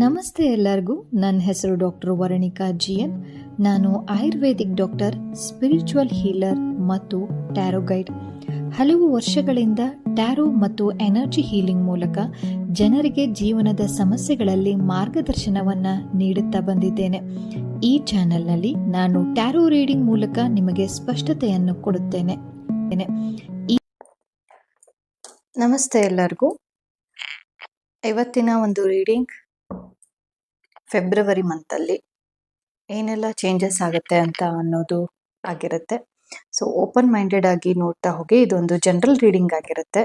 ನಮಸ್ತೆ ಎಲ್ಲರಿಗೂ. ನನ್ನ ಹೆಸರು ಡಾಕ್ಟರ್ ವರಣಿಕಾ ಜಿ ಎನ್ ನಾನು ಆಯುರ್ವೇದಿಕ್ ಡಾಕ್ಟರ್, ಸ್ಪಿರಿಚುವಲ್ ಹೀಲರ್ ಮತ್ತು ಟ್ಯಾರೋ ಗೈಡ್. ಹಲವು ವರ್ಷಗಳಿಂದ ಟ್ಯಾರೋ ಮತ್ತು ಎನರ್ಜಿ ಹೀಲಿಂಗ್ ಮೂಲಕ ಜನರಿಗೆ ಜೀವನದ ಸಮಸ್ಯೆಗಳಲ್ಲಿ ಮಾರ್ಗದರ್ಶನವನ್ನ ನೀಡುತ್ತಾ ಬಂದಿದ್ದೇನೆ. ಈ ಚಾನೆಲ್ನಲ್ಲಿ ನಾನು ಟ್ಯಾರೋ ರೀಡಿಂಗ್ ಮೂಲಕ ನಿಮಗೆ ಸ್ಪಷ್ಟತೆಯನ್ನು ಕೊಡುತ್ತೇನೆ. ನಮಸ್ತೆ ಎಲ್ಲರಿಗೂ. ಇವತ್ತಿನ ಒಂದು ರೀಡಿಂಗ್ ಫೆಬ್ರವರಿ ಮಂತಲ್ಲಿ ಏನೆಲ್ಲ ಚೇಂಜಸ್ ಆಗುತ್ತೆ ಅಂತ ಅನ್ನೋದು ಆಗಿರುತ್ತೆ. ಸೊ ಓಪನ್ ಮೈಂಡೆಡ್ ಆಗಿ ನೋಡ್ತಾ ಹೋಗಿ, ಇದೊಂದು ಜನರಲ್ ರೀಡಿಂಗ್ ಆಗಿರುತ್ತೆ.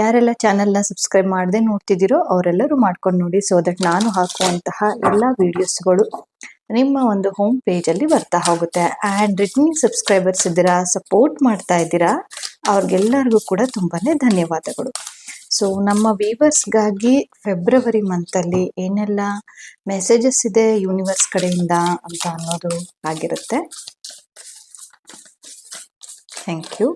ಯಾರೆಲ್ಲ ನ ಸಬ್ಸ್ಕ್ರೈಬ್ ಮಾಡದೆ ನೋಡ್ತಿದ್ದೀರೋ ಅವರೆಲ್ಲರೂ ಮಾಡ್ಕೊಂಡು ನೋಡಿ ಸೊ ದಟ್ ನಾನು ಹಾಕುವಂತಹ ಎಲ್ಲ ವಿಡಿಯೋಸ್ಗಳು ನಿಮ್ಮ ಒಂದು ಹೋಮ್ ಪೇಜಲ್ಲಿ ಬರ್ತಾ ಹೋಗುತ್ತೆ. ಆ್ಯಂಡ್ ರಿಟರ್ನಿಂಗ್ ಸಬ್ಸ್ಕ್ರೈಬರ್ಸ್ ಇದ್ದೀರಾ ಸಪೋರ್ಟ್ ಮಾಡ್ತಾ ಇದ್ದೀರಾ, ಅವ್ರಿಗೆಲ್ಲರಿಗೂ ಕೂಡ ತುಂಬಾನೇ ಧನ್ಯವಾದಗಳು. ಸೊ ನಮ್ಮ ವೀವರ್ಸ್ಗಾಗಿ ಫೆಬ್ರವರಿ ಮಂತಲ್ಲಿ ಏನೆಲ್ಲ ಮೆಸೇಜಸ್ ಇದೆ ಯೂನಿವರ್ಸ್ ಕಡೆಯಿಂದ ಅಂತ ಅನ್ನೋದು ಆಗಿರುತ್ತೆ. Thank you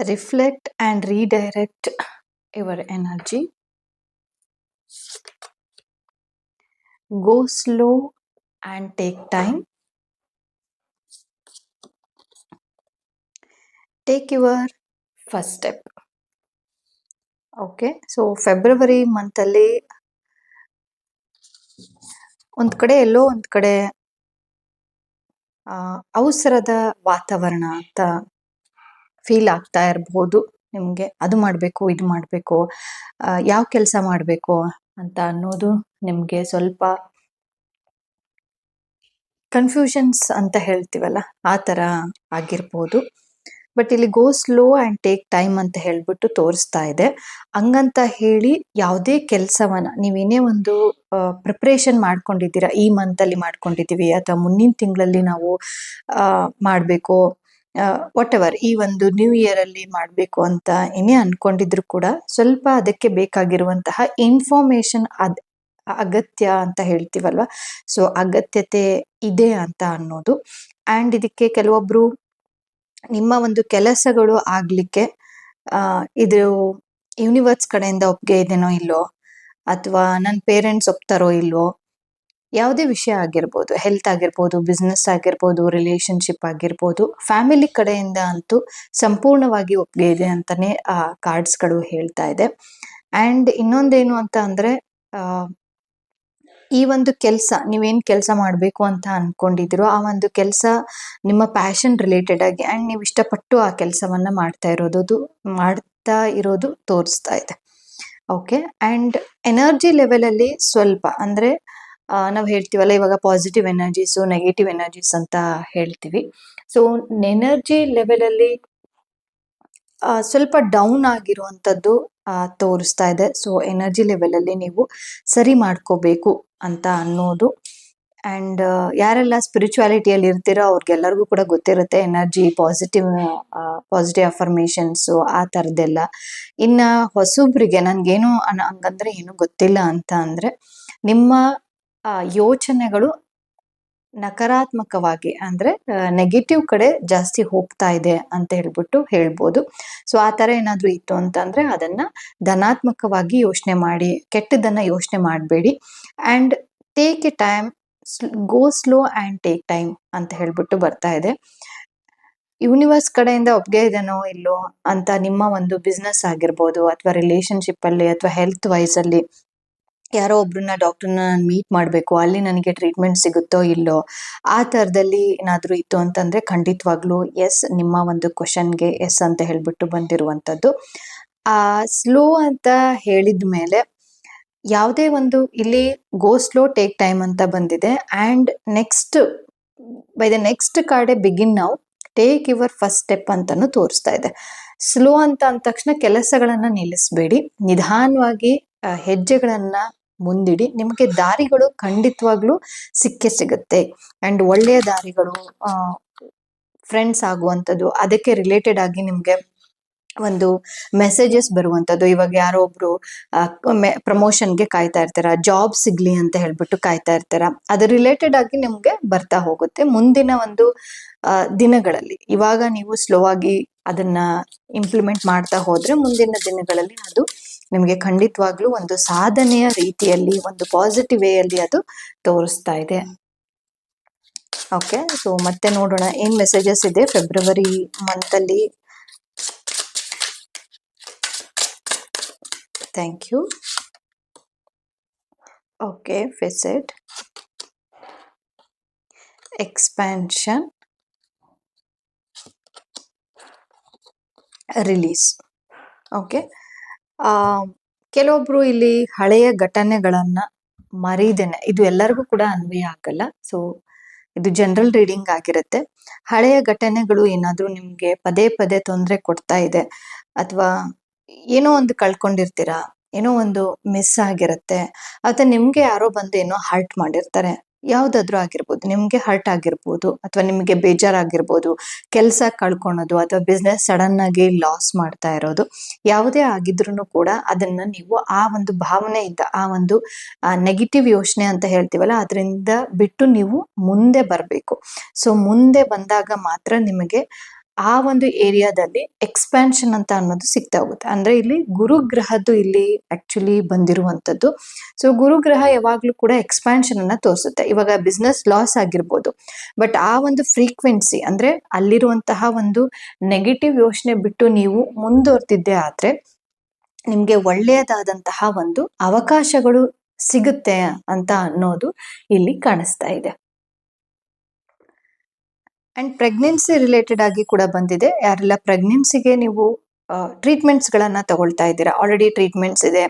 reflect and redirect your energy go slow and take time. Take your first step. Okay so February ಮಂತಲ್ಲಿ ಒಂದು ಕಡೆ ಎಲ್ಲೋ ಒಂದು ಕಡೆ ಅವಸರದ ವಾತಾವರಣ ಅಂತ ಫೀಲ್ ಆಗ್ತಾ ಇರಬಹುದು ನಿಮಗೆ ಅದು ಮಾಡಬೇಕು, ಇದು ಮಾಡಬೇಕು ಯಾವ ಕೆಲಸ ಮಾಡಬೇಕು ಅಂತ ಅನ್ನೋದು ನಿಮಗೆ ಸ್ವಲ್ಪ ಕನ್ಫ್ಯೂಷನ್ಸ್ ಅಂತ ಹೇಳ್ತೀವಲ್ಲ, ಆ ಥರ ಆಗಿರ್ಬೋದು. ಬಟ್ ಇಲ್ಲಿ go slow and take time ಅಂತ ಹೇಳ್ಬಿಟ್ಟು ತೋರಿಸ್ತಾ ಇದೆ. ಹಂಗಂತ ಹೇಳಿ ಯಾವುದೇ ಕೆಲಸವನ್ನು ನೀವೇನೇ ಒಂದು ಪ್ರಿಪ್ರೇಷನ್ ಮಾಡ್ಕೊಂಡಿದ್ದೀರಾ, ಈ ಮಂತಲ್ಲಿ ಮಾಡ್ಕೊಂಡಿದ್ದೀವಿ ಅಥವಾ ಮುಂದಿನ ತಿಂಗಳಲ್ಲಿ ನಾವು ಮಾಡಬೇಕು ವಾಟ್ ಎವರ್ ಈ ಒಂದು ನ್ಯೂ ಇಯರ್ ಅಲ್ಲಿ ಮಾಡಬೇಕು ಅಂತ ಏನೇ ಅನ್ಕೊಂಡಿದ್ರು ಕೂಡ ಸ್ವಲ್ಪ ಅದಕ್ಕೆ ಬೇಕಾಗಿರುವಂತಹ ಇನ್ಫಾರ್ಮೇಶನ್ ಅದ್, ಅಗತ್ಯ ಅಂತ ಹೇಳ್ತೀವಲ್ವ? ಸೊ ಅಗತ್ಯತೆ ಇದೆ ಅಂತ ಅನ್ನೋದು. ಆ್ಯಂಡ್ ಇದಕ್ಕೆ ಕೆಲವೊಬ್ರು ನಿಮ್ಮ ಒಂದು ಕೆಲಸಗಳು ಆಗ್ಲಿಕ್ಕೆ ಇದು ಯೂನಿವರ್ಸ್ ಕಡೆಯಿಂದ ಒಪ್ಪಿಗೆ ಇದೇನೋ ಇಲ್ಲೋ? ಅಥವಾ ನನ್ನ ಪೇರೆಂಟ್ಸ್ ಒಪ್ತಾರೋ ಇಲ್ವೋ? ಯಾವುದೇ ವಿಷಯ ಆಗಿರ್ಬೋದು ಹೆಲ್ತ್ ಆಗಿರ್ಬೋದು ಬಿಸ್ನೆಸ್ ಆಗಿರ್ಬೋದು ರಿಲೇಶನ್ಶಿಪ್ ಆಗಿರ್ಬೋದು ಫ್ಯಾಮಿಲಿ ಕಡೆಯಿಂದ ಅಂತೂ ಸಂಪೂರ್ಣವಾಗಿ ಒಪ್ಪಿಗೆ ಇದೆ ಅಂತಾನೆ ಆ ಕಾರ್ಡ್ಸ್ಗಳು ಹೇಳ್ತಾ ಇದೆ. ಆ್ಯಂಡ್ ಇನ್ನೊಂದೇನು ಅಂತ ಅಂದರೆ ಈ ಒಂದು ಕೆಲಸ, ನೀವೇನು ಕೆಲಸ ಮಾಡಬೇಕು ಅಂತ ಅಂದ್ಕೊಂಡಿದ್ರು ಆ ಒಂದು ಕೆಲಸ ನಿಮ್ಮ ಪ್ಯಾಷನ್ ರಿಲೇಟೆಡ್ ಆಗಿ ಆ್ಯಂಡ್ ನೀವು ಇಷ್ಟಪಟ್ಟು ಆ ಕೆಲಸವನ್ನ ಮಾಡ್ತಾ ಇರೋದು ಮಾಡ್ತಾ ಇರೋದು ತೋರಿಸ್ತಾ ಇದೆ. ಓಕೆ ಆ್ಯಂಡ್ ಎನರ್ಜಿ ಲೆವೆಲಲ್ಲಿ ಸ್ವಲ್ಪ, ಅಂದರೆ ನಾವು ಹೇಳ್ತೀವಲ್ಲ ಇವಾಗ ಪಾಸಿಟಿವ್ ಎನರ್ಜೀಸು ನೆಗೆಟಿವ್ ಎನರ್ಜೀಸ್ ಅಂತ ಹೇಳ್ತೀವಿ. ಸೊ ಎನರ್ಜಿ ಲೆವೆಲಲ್ಲಿ ಅಲ್ಲಿ ಸ್ವಲ್ಪ ಡೌನ್ ಆಗಿರುವಂಥದ್ದು ಆ, ತೋರಿಸ್ತಾ ಇದೆ. ಸೊ ಎನರ್ಜಿ ಲೆವೆಲಲ್ಲಿ ನೀವು ಸರಿ ಮಾಡ್ಕೋಬೇಕು ಅಂತ ಅನ್ನೋದು. ಅಂಡ್ ಯಾರೆಲ್ಲ ಸ್ಪಿರಿಚುವಾಲಿಟಿಯಲ್ಲಿ ಇರ್ತೀರೋ ಅವ್ರಿಗೆಲ್ಲರಿಗೂ ಕೂಡ ಗೊತ್ತಿರುತ್ತೆ ಎನರ್ಜಿ ಪಾಸಿಟಿವ್ ಪಾಸಿಟಿವ್ ಅಫರ್ಮೇಷನ್ಸು ಆ ಥರದ್ದೆಲ್ಲ ಇನ್ನು ಹೊಸಬ್ರಿಗೆ ನನಗೇನು ಹಂಗಂದ್ರೆ ಏನು ಗೊತ್ತಿಲ್ಲ ಅಂತ ಅಂದರೆ ನಿಮ್ಮ ಯೋಚನೆಗಳು ನಕಾರಾತ್ಮಕವಾಗಿ ಅಂದ್ರೆ ನೆಗೆಟಿವ್ ಕಡೆ ಜಾಸ್ತಿ ಹೋಗ್ತಾ ಇದೆ ಅಂತ ಹೇಳ್ಬಿಟ್ಟು ಹೇಳ್ಬೋದು. ಸೊ ಆ ತರ ಏನಾದರೂ ಇತ್ತು ಅಂತಂದ್ರೆ ಅದನ್ನ ಧನಾತ್ಮಕವಾಗಿ ಯೋಚನೆ ಮಾಡಿ ಕೆಟ್ಟದನ್ನ ಯೋಚನೆ ಮಾಡಬೇಡಿ. And take a time go slow and take time ಅಂತ ಹೇಳ್ಬಿಟ್ಟು ಬರ್ತಾ ಇದೆ. ಯೂನಿವರ್ಸ್ ಕಡೆಯಿಂದ ಒಪ್ಪಿಗೆ ಇದೆನೋ ಇಲ್ಲೋ ಅಂತ ನಿಮ್ಮ ಒಂದು ಬಿಸ್ನೆಸ್ ಆಗಿರ್ಬೋದು, ಅಥವಾ ರಿಲೇಶನ್ಶಿಪ್ ಅಲ್ಲಿ, ಅಥವಾ ಹೆಲ್ತ್ ವೈಸ್ ಅಲ್ಲಿ ಯಾರೋ ಒಬ್ರನ್ನ ಡಾಕ್ಟರ್ನ ನಾನು ಮೀಟ್ ಮಾಡಬೇಕು, ಅಲ್ಲಿ ನನಗೆ ಟ್ರೀಟ್ಮೆಂಟ್ ಸಿಗುತ್ತೋ ಇಲ್ಲೋ, ಆ ಥರದಲ್ಲಿ ಏನಾದರೂ ಇತ್ತು ಅಂತಂದ್ರೆ ಖಂಡಿತವಾಗ್ಲೂ ಎಸ್ ನಿಮ್ಮ ಒಂದು ಕ್ವಶನ್ಗೆ ಎಸ್ ಅಂತ ಹೇಳ್ಬಿಟ್ಟು ಬಂದಿರುವಂಥದ್ದು. ಸ್ಲೋ ಅಂತ ಹೇಳಿದ ಮೇಲೆ ಯಾವುದೇ ಒಂದು ಇಲ್ಲಿ ಗೋ ಸ್ಲೋ ಟೇಕ್ ಟೈಮ್ ಅಂತ ಬಂದಿದೆ. And next by the next ಕಾರ್ಡೆ begin ನಾವು ಟೇಕ್ ಯುವರ್ ಫಸ್ಟ್ ಸ್ಟೆಪ್ ಅಂತಾನು ತೋರಿಸ್ತಾ ಇದೆ. ಸ್ಲೋ ಅಂತ ಅಂದ ತಕ್ಷಣ ಕೆಲಸಗಳನ್ನ ನಿಲ್ಲಿಸಬೇಡಿ. ನಿಧಾನವಾಗಿ ಹೆಜ್ಜೆಗಳನ್ನ ಮುಂದಿಡಿ. ನಿಮಗೆ ದಾರಿಗಳು ಖಂಡಿತವಾಗ್ಲೂ ಸಿಕ್ಕೇ ಸಿಗುತ್ತೆ. ಅಂಡ್ ಒಳ್ಳೆಯ ದಾರಿಗಳು ಫ್ರೆಂಡ್ಸ್ ಆಗುವಂಥದ್ದು, ಅದಕ್ಕೆ ರಿಲೇಟೆಡ್ ಆಗಿ ನಿಮಗೆ ಒಂದು ಮೆಸೇಜಸ್ ಬರುವಂಥದ್ದು. ಇವಾಗ ಯಾರೋ ಒಬ್ರು ಪ್ರಮೋಷನ್ಗೆ ಕಾಯ್ತಾ ಇರ್ತಾರ ಜಾಬ್ ಸಿಗ್ಲಿ ಅಂತ ಹೇಳ್ಬಿಟ್ಟು ಕಾಯ್ತಾ ಇರ್ತಾರ, ಅದು ರಿಲೇಟೆಡ್ ಆಗಿ ನಿಮ್ಗೆ ಬರ್ತಾ ಹೋಗುತ್ತೆ. ಮುಂದಿನ ಒಂದು ದಿನಗಳಲ್ಲಿ. ಇವಾಗ ನೀವು ಸ್ಲೋ ಆಗಿ ಅದನ್ನ ಇಂಪ್ಲಿಮೆಂಟ್ ಮಾಡ್ತಾ ಹೋದ್ರೆ ಮುಂದಿನ ದಿನಗಳಲ್ಲಿ ಅದು ನಿಮಗೆ ಖಂಡಿತವಾಗ್ಲೂ ಒಂದು ಸಾಧನೆಯ ರೀತಿಯಲ್ಲಿ, ಒಂದು ಪಾಸಿಟಿವ್ ವೇಯಲ್ಲಿ ಅದು ತೋರಿಸ್ತಾ ಇದೆ. ಓಕೆ ಸೊ ಮತ್ತೆ ನೋಡೋಣ, ಏನ್ ಮೆಸೇಜಸ್ ಇದೆ ಫೆಬ್ರವರಿ ಮಂತ್ ಅಲ್ಲಿ? Thank you okay facet expansion release okay ಕೆಲವೊಬ್ರು ಇಲ್ಲಿ ಹಳೆಯ ಘಟನೆಗಳನ್ನ ಮರೀದೇನೆ. ಇದು ಎಲ್ಲರಿಗೂ ಕೂಡ ಅನ್ವಯ ಆಗಲ್ಲ. ಸೊ ಇದು ಜನರಲ್ ರೀಡಿಂಗ್ ಆಗಿರುತ್ತೆ. ಹಳೆಯ ಘಟನೆಗಳು ಏನಾದ್ರೂ ನಿಮ್ಗೆ ಪದೇ ಪದೇ ತೊಂದರೆ ಕೊಡ್ತಾ ಇದೆ, ಅಥವಾ ಏನೋ ಒಂದು ಕಳ್ಕೊಂಡಿರ್ತೀರಾ, ಏನೋ ಒಂದು ಮಿಸ್ ಆಗಿರುತ್ತೆ, ಅಥವಾ ನಿಮ್ಗೆ ಯಾರೋ ಬಂದು ಏನೋ ಹರ್ಟ್ ಮಾಡಿರ್ತಾರೆ ಯಾವ್ದಾದ್ರು ಆಗಿರ್ಬೋದು, ನಿಮ್ಗೆ ಹರ್ಟ್ ಆಗಿರ್ಬೋದು ಅಥವಾ ನಿಮ್ಗೆ ಬೇಜಾರಾಗಿರ್ಬೋದು, ಕೆಲಸ ಕಳ್ಕೊಳೋದು ಅಥವಾ ಬಿಸ್ನೆಸ್ ಸಡನ್ ಆಗಿ ಲಾಸ್ ಮಾಡ್ತಾ ಇರೋದು, ಯಾವುದೇ ಆಗಿದ್ರು ಕೂಡ ಅದನ್ನ ನೀವು ಆ ಒಂದು ಭಾವನೆಯಿಂದ, ಆ ಒಂದು ನೆಗೆಟಿವ್ ಯೋಚನೆ ಅಂತ ಹೇಳ್ತೀವಲ್ಲ, ಅದರಿಂದ ಬಿಟ್ಟು ನೀವು ಮುಂದೆ ಬರಬೇಕು. ಸೊ ಮುಂದೆ ಬಂದಾಗ ಮಾತ್ರ ನಿಮಗೆ ಆ ಒಂದು ಏರಿಯಾದಲ್ಲಿ ಎಕ್ಸ್ಪ್ಯಾನ್ಷನ್ ಅಂತ ಅನ್ನೋದು ಸಿಗ್ತಾ ಹೋಗುತ್ತೆ. ಅಂದ್ರೆ ಇಲ್ಲಿ ಗುರುಗ್ರಹದ್ದು ಇಲ್ಲಿ ಆಕ್ಚುಲಿ ಬಂದಿರುವಂತದ್ದು ಸೊ ಗುರುಗ್ರಹ ಯಾವಾಗ್ಲೂ ಕೂಡ ಎಕ್ಸ್ಪ್ಯಾನ್ಷನ್ ಅನ್ನ ತೋರಿಸುತ್ತೆ. ಇವಾಗ ಬಿಸ್ನೆಸ್ ಲಾಸ್ ಆಗಿರ್ಬೋದು. ಬಟ್ ಆ ಒಂದು ಫ್ರೀಕ್ವೆನ್ಸಿ ಅಂದ್ರೆ ಅಲ್ಲಿರುವಂತಹ ಒಂದು ನೆಗೆಟಿವ್ ಯೋಚನೆ ಬಿಟ್ಟು ನೀವು ಮುಂದುವರ್ತಿದ್ದೆ ಆದ್ರೆ ನಿಮ್ಗೆ ಒಳ್ಳೆಯದಾದಂತಹ ಒಂದು ಅವಕಾಶಗಳು ಸಿಗುತ್ತೆ ಅಂತ ಅನ್ನೋದು ಇಲ್ಲಿ ಕಾಣಿಸ್ತಾ ಇದೆ. ಅಂಡ್ ಪ್ರೆಗ್ನೆನ್ಸಿ ರಿಲೇಟೆಡ್ ಆಗಿ ಕೂಡ ಬಂದಿದೆ. ಯಾರೆಲ್ಲ ಪ್ರೆಗ್ನೆನ್ಸಿಗೆ ನೀವು ಟ್ರೀಟ್ಮೆಂಟ್ಸ್ ಗಳನ್ನ ತಗೊಳ್ತಾ ಇದ್ದೀರಾ? ಆಲ್ರೆಡಿ ಟ್ರೀಟ್ಮೆಂಟ್ಸ್ ಇದೆ.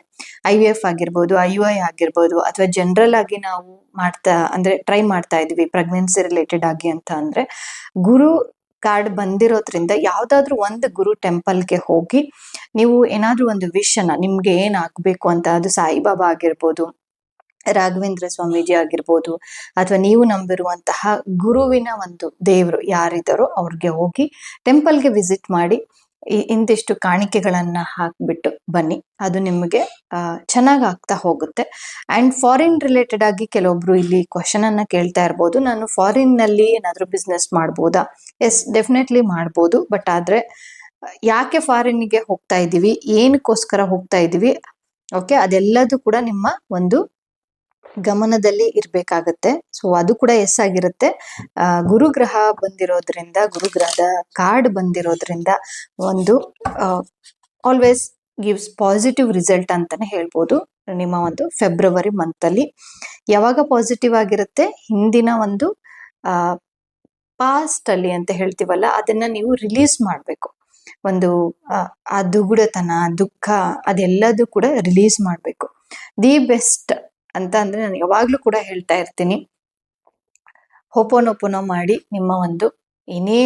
ಐ ವಿ ಎಫ್ ಆಗಿರ್ಬೋದು ಐ ಯು ಐ ಆಗಿರ್ಬೋದು, ಅಥವಾ ಜನರಲ್ ಆಗಿ ನಾವು ಮಾಡ್ತಾ, ಅಂದ್ರೆ ಟ್ರೈ ಮಾಡ್ತಾ ಇದ್ವಿ ಪ್ರೆಗ್ನೆನ್ಸಿ ರಿಲೇಟೆಡ್ ಆಗಿ ಅಂತ ಅಂದ್ರೆ, ಗುರು ಕಾರ್ಡ್ ಬಂದಿರೋದ್ರಿಂದ ಯಾವ್ದಾದ್ರು ಒಂದು ಗುರು ಟೆಂಪಲ್ಗೆ ಹೋಗಿ, ನೀವು ಏನಾದ್ರು ಒಂದು ವಿಶ್ ನಿಮಗೆ ನಿಮ್ಗೆ ಏನ್ ಆಗ್ಬೇಕು ಅಂತ, ಅದು ಸಾಯಿಬಾಬಾ ಆಗಿರ್ಬೋದು ರಾಘವೇಂದ್ರ ಸ್ವಾಮೀಜಿ ಆಗಿರ್ಬೋದು ಅಥವಾ ನೀವು ನಂಬಿರುವಂತಹ ಗುರುವಿನ ಒಂದು ದೇವರು ಯಾರಿದ್ದಾರೋ ಅವ್ರಿಗೆ ಹೋಗಿ ಟೆಂಪಲ್ಗೆ ವಿಸಿಟ್ ಮಾಡಿ ಇಂತಿಷ್ಟು ಕಾಣಿಕೆಗಳನ್ನ ಹಾಕ್ಬಿಟ್ಟು ಬನ್ನಿ. ಅದು ನಿಮಗೆ ಚೆನ್ನಾಗಿ ಆಗ್ತಾ ಹೋಗುತ್ತೆ. ಅಂಡ್ ಫಾರಿನ್ ರಿಲೇಟೆಡ್ ಆಗಿ ಕೆಲವೊಬ್ರು ಇಲ್ಲಿ ಕ್ವಶನ್ ಅನ್ನ ಕೇಳ್ತಾ ಇರ್ಬೋದು. ನಾನು ಫಾರಿನ್ನಲ್ಲಿ ಏನಾದ್ರೂ ಬಿಸ್ನೆಸ್ ಮಾಡ್ಬೋದಾ? ಎಸ್, ಡೆಫಿನೆಟ್ಲಿ ಮಾಡ್ಬೋದು. ಬಟ್ ಆದ್ರೆ, ಯಾಕೆ ಯಾಕೆ ಫಾರಿನ್ಗೆ ಹೋಗ್ತಾ ಇದ್ದೀವಿ ಏನಕ್ಕೋಸ್ಕರ ಹೋಗ್ತಾ ಇದ್ದೀವಿ ಓಕೆ, ಅದೆಲ್ಲದೂ ಕೂಡ ನಿಮ್ಮ ಒಂದು ಗಮನದಲ್ಲಿ ಇರ್ಬೇಕಾಗತ್ತೆ. ಸೊ ಅದು ಕೂಡ ಎಸ್ ಆಗಿರುತ್ತೆ. ಗುರುಗ್ರಹ ಬಂದಿರೋದ್ರಿಂದ, ಗುರುಗ್ರಹದ ಕಾರ್ಡ್ ಬಂದಿರೋದ್ರಿಂದ ಒಂದು ಆಲ್ವೇಸ್ ಗಿವ್ಸ್ ಪಾಸಿಟಿವ್ ರಿಸಲ್ಟ್ ಅಂತಾನೆ ಹೇಳ್ಬೋದು. ನಿಮ್ಮ ಒಂದು ಫೆಬ್ರವರಿ ಮಂತ್ ಅಲ್ಲಿ. ಯಾವಾಗ ಪಾಸಿಟಿವ್ ಆಗಿರುತ್ತೆ? ಹಿಂದಿನ ಒಂದು ಪಾಸ್ಟ್ ಅಲ್ಲಿ ಅಂತ ಹೇಳ್ತೀವಲ್ಲ, ಅದನ್ನ ನೀವು ರಿಲೀಸ್ ಮಾಡಬೇಕು. ಒಂದು, ಆ ದುಗುಡತನ, ದುಃಖ ಅದೆಲ್ಲದೂ ಕೂಡ ರಿಲೀಸ್ ಮಾಡ್ಬೇಕು. ದಿ ಬೆಸ್ಟ್ ಅಂತ ಅಂದ್ರೆ ನಾನು ಯಾವಾಗ್ಲೂ ಕೂಡ ಹೇಳ್ತಾ ಇರ್ತೀನಿ. ಹೋಪೋನೋಪೋನೋ ಮಾಡಿ ನಿಮ್ಮ ಒಂದು ಏನೇ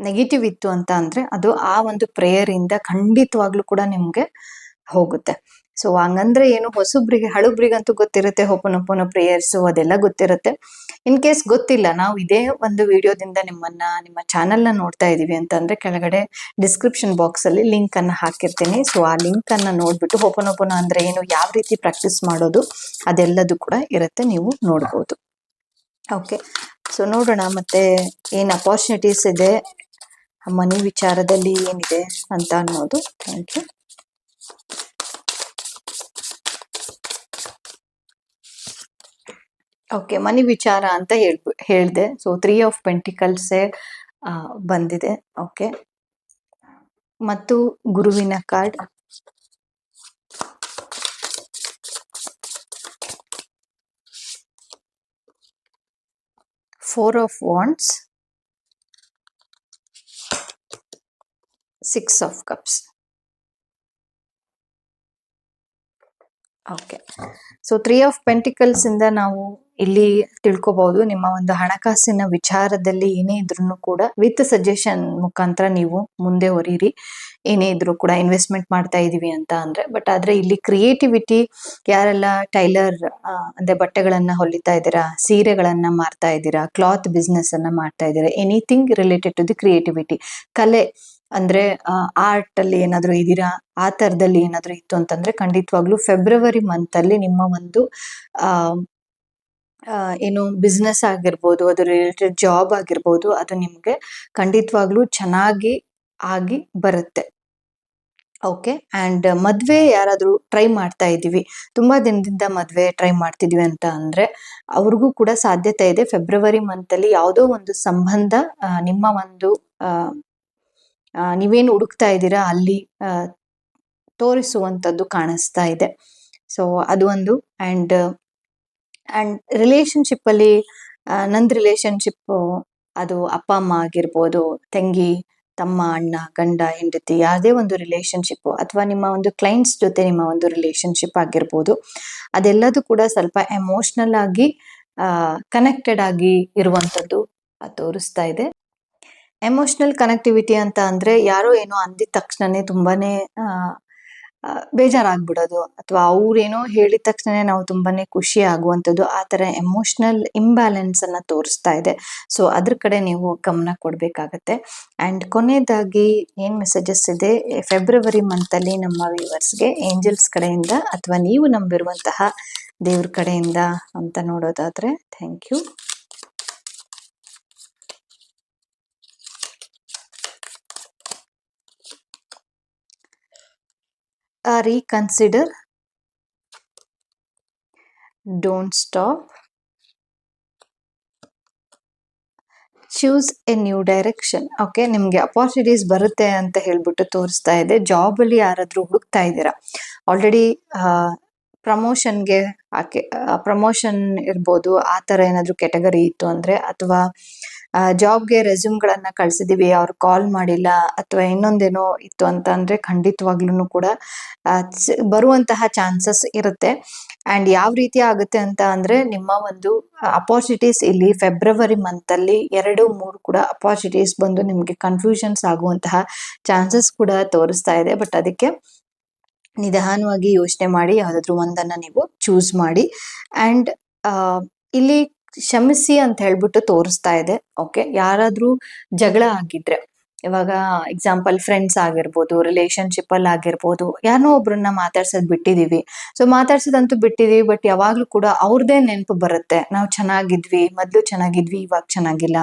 ನೆಗೆಟಿವ್ ಇತ್ತು ಅಂತ ಅಂದ್ರೆ ಅದು ಆ ಒಂದು ಪ್ರೇಯರ್ ಇಂದ ಖಂಡಿತವಾಗ್ಲೂ ಕೂಡ ನಿಮ್ಗೆ ಹೋಗುತ್ತೆ. ಸೊ ಹಂಗಂದ್ರೆ ಏನು ಹೊಸಬ್ರಿಗೆ, ಹಳುಬ್ರಿಗಂತೂ ಗೊತ್ತಿರುತ್ತೆ ಹೋಪನೊಪ್ಪನ ಪ್ರೇಯರ್ಸ್ ಅದೆಲ್ಲ ಗೊತ್ತಿರುತ್ತೆ. ಇನ್ ಕೇಸ್ ಗೊತ್ತಿಲ್ಲ, ನಾವು ಇದೇ ಒಂದು ವಿಡಿಯೋದಿಂದ ನಿಮ್ಮನ್ನ, ನಿಮ್ಮ ಚಾನೆಲ್ನ ನೋಡ್ತಾ ಇದ್ದೀವಿ ಅಂತಂದ್ರೆ ಕೆಳಗಡೆ ಡಿಸ್ಕ್ರಿಪ್ಷನ್ ಬಾಕ್ಸ್ ಅಲ್ಲಿ ಲಿಂಕ್ ಅನ್ನ ಹಾಕಿರ್ತೀನಿ. ಸೊ ಆ ಲಿಂಕ್ ಅನ್ನ ನೋಡ್ಬಿಟ್ಟು ಓಪನ್ ಓಪನ್ ಅಂದ್ರೆ ಏನು, ಯಾವ ರೀತಿ ಪ್ರಾಕ್ಟೀಸ್ ಮಾಡೋದು, ಅದೆಲ್ಲದು ಕೂಡ ಇರುತ್ತೆ, ನೀವು ನೋಡ್ಬೋದು. ಓಕೆ ಸೊ ನೋಡೋಣ ಮತ್ತೆ ಏನ್ ಅಪಾರ್ಚುನಿಟೀಸ್ ಇದೆ, ಮನಿ ವಿಚಾರದಲ್ಲಿ ಏನಿದೆ ಅಂತ ಅನ್ನೋದು. ಥ್ಯಾಂಕ್ ಯು ಓಕೆ ಮನಿ ವಿಚಾರ ಅಂತ ಹೇಳ್, ಹೇಳಿದೆ. ಸೊ ತ್ರೀ ಆಫ್ ಪೆಂಟಿಕಲ್ಸೇ ಬಂದಿದೆ. ಓಕೆ ಮತ್ತು ಗುರುವಿನ card four of wands six of cups okay so three of pentacles ಇಂದ ನಾವು ಇಲ್ಲಿ ತಿಳ್ಕೊಬಹುದು ನಿಮ್ಮ ಒಂದು ಹಣಕಾಸಿನ ವಿಚಾರದಲ್ಲಿ ಏನೇ ಇದ್ರು ಕೂಡ ವಿತ್ ಸಜೆಷನ್ ಮುಖಾಂತರ ನೀವು ಮುಂದೆ ಹೊರೀರಿ ಏನೇ ಇದ್ರು ಕೂಡ ಇನ್ವೆಸ್ಟ್ಮೆಂಟ್ ಮಾಡ್ತಾ ಇದೀವಿ ಅಂತ ಅಂದ್ರೆ ಬಟ್ ಆದ್ರೆ ಇಲ್ಲಿ ಕ್ರಿಯೇಟಿವಿಟಿ ಯಾರೆಲ್ಲ ಟೈಲರ್ ಅಂದ್ರೆ ಬಟ್ಟೆಗಳನ್ನ ಹೊಲಿತಾ ಇದ್ದೀರಾ, ಸೀರೆಗಳನ್ನ ಮಾರ್ತಾ ಇದ್ದೀರಾ ಕ್ಲಾತ್ ಬಿಸ್ನೆಸ್ ಅನ್ನ ಮಾಡ್ತಾ ಇದ್ದೀರಾ anything related to the creativity ಕಲೆ ಅಂದ್ರೆ ಆರ್ಟ್ ಅಲ್ಲಿ ಏನಾದ್ರು ಇದೀರಾ ಆ ತರದಲ್ಲಿ ಏನಾದ್ರು ಇತ್ತು ಅಂತಂದ್ರೆ ಖಂಡಿತವಾಗ್ಲೂ ಫೆಬ್ರವರಿ ಮಂತ್ ಅಲ್ಲಿ ನಿಮ್ಮ ಒಂದು ಏನು ಬಿಸ್ನೆಸ್ ಆಗಿರ್ಬೋದು, ಅದು ರಿಲೇಟೆಡ್ ಜಾಬ್ ಆಗಿರ್ಬೋದು, ಅದು ನಿಮ್ಗೆ ಖಂಡಿತವಾಗ್ಲೂ ಚೆನ್ನಾಗಿ ಆಗಿ ಬರುತ್ತೆ. ಓಕೆ ಅಂಡ್ ಮದ್ವೆ ಯಾರಾದರೂ ಟ್ರೈ ಮಾಡ್ತಾ ಇದ್ದೀವಿ. ತುಂಬಾ ದಿನದಿಂದ ಮದುವೆ ಟ್ರೈ ಮಾಡ್ತಿದ್ವಿ ಅಂತ ಅಂದ್ರೆ, ಅವ್ರಿಗೂ ಕೂಡ ಸಾಧ್ಯತೆ ಇದೆ ಫೆಬ್ರವರಿ ಮಂತಲ್ಲಿ ಯಾವುದೋ ಒಂದು ಸಂಬಂಧ ನಿಮ್ಮ ಒಂದು ನೀವೇನು ಹುಡುಕ್ತಾ ಇದ್ದೀರಾ ಅಲ್ಲಿ ತೋರಿಸುವಂತದ್ದು ಕಾಣಿಸ್ತಾ ಇದೆ. ಸೊ ಅದು ಒಂದು. ಅಂಡ್ ಅಂಡ್ ರಿಲೇಶನ್ಶಿಪ್ ಅಲ್ಲಿ ನಂದ್ ರಿಲೇಶನ್ಶಿಪ್ ಅದು ಅಪ್ಪ, ಅಮ್ಮ ಆಗಿರ್ಬೋದು, ತಂಗಿ, ತಮ್ಮ, ಅಣ್ಣ, ಗಂಡ, ಹೆಂಡತಿ ಯಾವುದೇ ಒಂದು ರಿಲೇಶನ್ಶಿಪ್ ಅಥವಾ ನಿಮ್ಮ ಒಂದು ಕ್ಲೈಂಟ್ಸ್ ಜೊತೆ ನಿಮ್ಮ ಒಂದು ರಿಲೇಶನ್ಶಿಪ್ ಆಗಿರ್ಬೋದು, ಅದೆಲ್ಲದೂ ಕೂಡ ಸ್ವಲ್ಪ ಎಮೋಷನಲ್ ಆಗಿ ಕನೆಕ್ಟೆಡ್ ಆಗಿ ಇರುವಂತದ್ದು ಅದ್ ತೋರಿಸ್ತಾ ಇದೆ. ಎಮೋಷನಲ್ ಕನೆಕ್ಟಿವಿಟಿ ಅಂತ ಅಂದ್ರೆ ಯಾರೋ ಏನೋ ಅಂದಿದ ತಕ್ಷಣನೇ ತುಂಬಾನೇ ಬೇಜಾರಾಗ್ಬಿಡೋದು. ಅಥವಾ ಅವ್ರೇನೋ ಹೇಳಿದ ತಕ್ಷಣ ನಾವು ತುಂಬಾನೇ ಖುಷಿ ಆಗುವಂಥದ್ದು ಆ ತರ ಎಮೋಷನಲ್ ಇಂಬ್ಯಾಲೆನ್ಸ್ ಅನ್ನ ತೋರಿಸ್ತಾ ಇದೆ. ಸೊ ಅದ್ರ ಕಡೆ ನೀವು ಗಮನ ಕೊಡಬೇಕಾಗತ್ತೆ. ಅಂಡ್ ಕೊನೆಯದಾಗಿ ಏನ್ ಮೆಸೇಜಸ್ ಇದೆ? ಫೆಬ್ರವರಿ ಮಂತ್ ಅಲ್ಲಿ ನಮ್ಮ ವ್ಯೂವರ್ಸ್ಗೆ ಏಂಜಲ್ಸ್ ಕಡೆಯಿಂದ ಅಥವಾ ನೀವು ನಂಬಿರುವಂತಹ ದೇವ್ರ ಕಡೆಯಿಂದ ಅಂತ ನೋಡೋದಾದ್ರೆ thank you reconsider. Don't stop. Choose a new direction okay ನಿಮ್ಗೆ ಅಪಾರ್ಚುನಿಟೀಸ್ ಬರುತ್ತೆ ಅಂತ ಹೇಳ್ಬಿಟ್ಟು ತೋರಿಸ್ತಾ ಇದೆ. ಜಾಬ್ ಅಲ್ಲಿ ಯಾರಾದ್ರೂ ಹುಡುಕ್ತಾ ಇದ್ದೀರಾ? ಆಲ್ರೆಡಿ ಪ್ರಮೋಷನ್ಗೆ ಆಕೆ ಪ್ರಮೋಷನ್ ಇರ್ಬೋದು, ಆ ತರ ಏನಾದ್ರು ಕೆಟಗರಿ ಇತ್ತು ಅಂದ್ರೆ, ಅಥವಾ ಜಾಬ್ಗೆ ರೆಸ್ಯೂಮ್ಗಳನ್ನ ಕಳ್ಸಿದೀವಿ, ಅವ್ರು ಕಾಲ್ ಮಾಡಿಲ್ಲ ಅಥವಾ ಇನ್ನೊಂದೇನೋ ಇತ್ತು ಅಂತ ಅಂದ್ರೆ ಖಂಡಿತವಾಗ್ಲೂ ಕೂಡ ಬರುವಂತಹ ಚಾನ್ಸಸ್ ಇರುತ್ತೆ. ಅಂಡ್ ಯಾವ ರೀತಿ ಆಗುತ್ತೆ ಅಂತ ಅಂದ್ರೆ ನಿಮ್ಮ ಒಂದು ಅಪಾರ್ಚುನಿಟೀಸ್ ಇಲ್ಲಿ ಫೆಬ್ರವರಿ ಮಂತ್ ಅಲ್ಲಿ ಎರಡು ಮೂರು ಕೂಡ ಅಪಾರ್ಚುನಿಟೀಸ್ ಬಂದು ನಿಮ್ಗೆ ಕನ್ಫ್ಯೂಷನ್ಸ್ ಆಗುವಂತಹ ಚಾನ್ಸಸ್ ಕೂಡ ತೋರಿಸ್ತಾ ಇದೆ. ಬಟ್ ಅದಕ್ಕೆ ನಿಧಾನವಾಗಿ ಯೋಚನೆ ಮಾಡಿ, ಯಾವ್ದಾದ್ರು ಒಂದನ್ನ ನೀವು ಚೂಸ್ ಮಾಡಿ. ಅಂಡ್ ಇಲ್ಲಿ ಕ್ಷಮಿಸಿ ಅಂತ ಹೇಳ್ಬಿಟ್ಟು ತೋರಿಸ್ತಾ ಇದೆ. ಓಕೆ ಯಾರಾದ್ರೂ ಜಗಳ ಆಗಿದ್ರೆ. ಇವಾಗ ಎಕ್ಸಾಂಪಲ್ ಫ್ರೆಂಡ್ಸ್ ಆಗಿರ್ಬೋದು ರಿಲೇಶನ್ಶಿಪ್ ಅಲ್ಲಿ ಆಗಿರ್ಬೋದು ಯಾರನ್ನೋ ಒಬ್ರನ್ನ ಮಾತಾಡ್ಸೋದ್ ಬಿಟ್ಟಿದೀವಿ. ಸೊ ಮಾತಾಡ್ಸೋದಂತೂ ಬಿಟ್ಟಿದೀವಿ ಬಟ್ ಯಾವಾಗ್ಲೂ ಕೂಡ ಅವ್ರದೇ ನೆನಪು ಬರುತ್ತೆ. ನಾವು ಚೆನ್ನಾಗಿದ್ವಿ, ಮೊದ್ಲು ಚೆನ್ನಾಗಿದ್ವಿ, ಇವಾಗ ಚೆನ್ನಾಗಿಲ್ಲ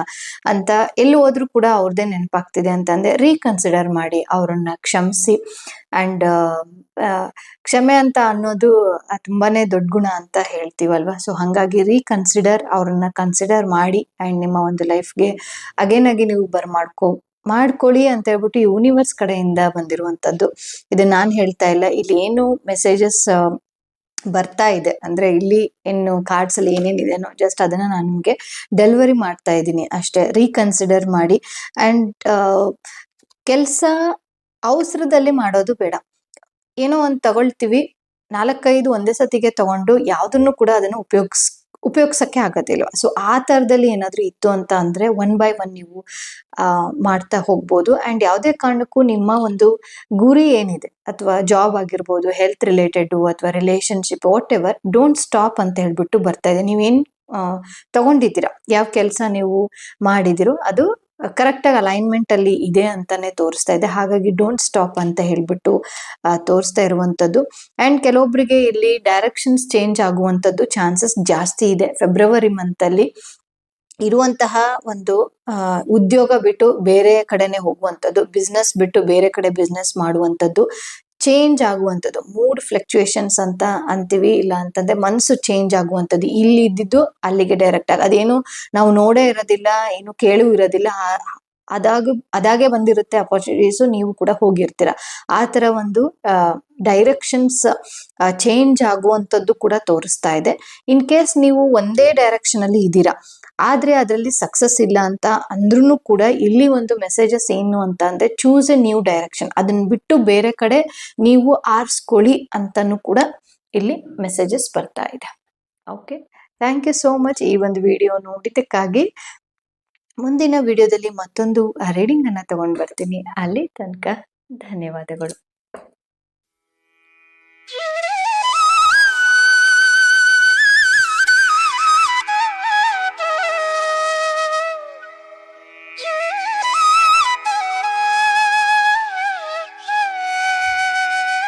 ಅಂತ ಎಲ್ಲಿ ಹೋದ್ರು ಕೂಡ ಅವ್ರದೇ ನೆನಪಾಗ್ತಿದೆ ಅಂತಂದ್ರೆ ರೀಕನ್ಸಿಡರ್ ಮಾಡಿ ಅವ್ರನ್ನ ಕ್ಷಮಿಸಿ. ಅಂಡ್ ಕ್ಷಮೆ ಅಂತ ಅನ್ನೋದು ತುಂಬಾನೇ ದೊಡ್ಡ ಗುಣ ಅಂತ ಹೇಳ್ತೀವಲ್ವಾ? ಸೊ ಹಂಗಾಗಿ ರೀಕನ್ಸಿಡರ್ ಅವ್ರನ್ನ ಕನ್ಸಿಡರ್ ಮಾಡಿ ಅಂಡ್ ನಿಮ್ಮ ಒಂದು ಲೈಫ್ಗೆ ಅಗೇನ್ ಆಗಿ ನೀವು ಬರ್ ಮಾಡ್ಕೊ ಮಾಡ್ಕೊಳ್ಳಿ ಅಂತ ಹೇಳ್ಬಿಟ್ಟು ಯೂನಿವರ್ಸ್ ಕಡೆಯಿಂದ ಬಂದಿರುವಂತದ್ದು ಇದು ನಾನ್ ಹೇಳ್ತಾ ಇಲ್ಲ. ಇಲ್ಲಿ ಏನು ಮೆಸೇಜಸ್ ಬರ್ತಾ ಇದೆ. ಅಂದ್ರೆ ಇಲ್ಲಿ ಏನು ಕಾರ್ಡ್ಸ್ ಅಲ್ಲಿ ಏನೇನಿದೆನೋ ಜಸ್ಟ್ ಅದನ್ನ ನಾನು ನಿಮ್ಗೆ ಡೆಲಿವರಿ ಮಾಡ್ತಾ ಇದ್ದೀನಿ ಅಷ್ಟೇ. ರೀಕನ್ಸಿಡರ್ ಮಾಡಿ. ಅಂಡ್ ಕೆಲಸ ಅವಸರದಲ್ಲಿ ಮಾಡೋದು ಬೇಡ. ಏನೋ ಒಂದು ತಗೊಳ್ತೀವಿ. ನಾಲ್ಕೈದು ಒಂದೇ ಸತಿಗೆ ತಗೊಂಡು ಯಾವ್ದನ್ನು ಕೂಡ ಅದನ್ನು ಉಪಯೋಗಿಸ್ ಉಪಯೋಗಿಸಕ್ಕೆ ಆಗೋದಿಲ್ಲ ಸೊ ಆ ತರದಲ್ಲಿ ಏನಾದರೂ ಇತ್ತು ಅಂತ ಅಂದ್ರೆ ಒನ್ ಬೈ ಒನ್ ನೀವು, ಆ, ಮಾಡ್ತಾ ಹೋಗ್ಬೋದು. ಅಂಡ್ ಯಾವುದೇ ಕಾರಣಕ್ಕೂ ನಿಮ್ಮ ಒಂದು ಗುರಿ ಏನಿದೆ, ಅಥವಾ ಜಾಬ್ ಆಗಿರ್ಬೋದು ಹೆಲ್ತ್ ರಿಲೇಟೆಡ್ ಅಥವಾ relationship whatever don't stop ಅಂತ ಹೇಳ್ಬಿಟ್ಟು ಬರ್ತಾ ಇದೆ. ನೀವೇನ್ ತಗೊಂಡಿದ್ದೀರಾ? ಯಾವ ಕೆಲಸ ನೀವು ಮಾಡಿದಿರೋ ಅದು ಕರೆಕ್ಟ್ ಆಗಿ ಅಲೈನ್ಮೆಂಟ್ ಅಲ್ಲಿ ಇದೆ ಅಂತಾನೆ ತೋರಿಸ್ತಾ ಇದೆ. ಹಾಗಾಗಿ ಡೋಂಟ್ ಸ್ಟಾಪ್ ಅಂತ ಹೇಳ್ಬಿಟ್ಟು ತೋರಿಸ್ತಾ ಇರುವಂತದ್ದು ಅಂಡ್ ಕೆಲವೊಬ್ಬರಿಗೆ ಇಲ್ಲಿ ಡೈರೆಕ್ಷನ್ಸ್ ಚೇಂಜ್ ಆಗುವಂತದ್ದು ಚಾನ್ಸಸ್ ಜಾಸ್ತಿ ಇದೆ. ಫೆಬ್ರವರಿ ಮಂತ್ ಅಲ್ಲಿ ಇರುವಂತಹ ಒಂದು ಉದ್ಯೋಗ ಬಿಟ್ಟು ಬೇರೆ ಕಡೆನೆ ಹೋಗುವಂತದ್ದು ಬಿಸ್ನೆಸ್ ಬಿಟ್ಟು ಬೇರೆ ಕಡೆ ಬಿಸ್ನೆಸ್ ಮಾಡುವಂತದ್ದು ಚೇಂಜ್ ಆಗುವಂಥದ್ದು. ಮೂಡ್ ಫ್ಲಕ್ಚುಯೇಷನ್ಸ್ ಅಂತ ಅಂತೀವಿ, ಇಲ್ಲ ಅಂತಂದ್ರೆ ಮನಸ್ಸು ಚೇಂಜ್ ಆಗುವಂಥದ್ದು. ಇಲ್ಲಿ ಇದ್ದಿದ್ದು ಅಲ್ಲಿಗೆ ಡೈರೆಕ್ಟ್ ಆಗಿ. ಅದೇನು ನಾವು ನೋಡೇ ಇರೋದಿಲ್ಲ, ಏನು ಕೇಳು ಇರೋದಿಲ್ಲ ಅದಾಗ, ಅದಾಗೆ ಬಂದಿರುತ್ತೆ ಅಪರ್ಚುನಿಟೀಸ್ ನೀವು ಕೂಡ ಹೋಗಿರ್ತೀರ. ಆ ತರ ಒಂದು ಡೈರೆಕ್ಷನ್ಸ್ ಚೇಂಜ್ ಆಗುವಂಥದ್ದು ಕೂಡ ತೋರಿಸ್ತಾ ಇದೆ. ಇನ್ ಕೇಸ್ ನೀವು ಒಂದೇ ಡೈರೆಕ್ಷನ್ ಅಲ್ಲಿ ಇದ್ದೀರಾ ಆದ್ರೆ ಅದರಲ್ಲಿ ಸಕ್ಸಸ್ ಇಲ್ಲ ಅಂತ ಅಂದ್ರೂ ಕೂಡ ಇಲ್ಲಿ ಒಂದು ಮೆಸೇಜಸ್ ಏನು ಅಂತ ಅಂದರೆ ಚೂಸ್ ಎ ನ್ಯೂ ಡೈರೆಕ್ಷನ್ ಅದನ್ನ ಬಿಟ್ಟು ಬೇರೆ ಕಡೆ ನೀವು ಆರಿಸ್ಕೊಳ್ಳಿ ಅಂತಾನು ಕೂಡ ಇಲ್ಲಿ ಮೆಸೇಜಸ್ ಬರ್ತಾ ಇದೆ. Okay thank you so much ಈ ಒಂದು ವಿಡಿಯೋ ನೋಡಿದ್ದಕ್ಕಾಗಿ. ಮುಂದಿನ ವಿಡಿಯೋದಲ್ಲಿ ಮತ್ತೊಂದು ರೀಡಿಂಗ್ ತಗೊಂಡು ತಗೊಂಡ್ ಬರ್ತೀನಿ. ಅಲ್ಲಿ ತನಕ ಧನ್ಯವಾದಗಳು.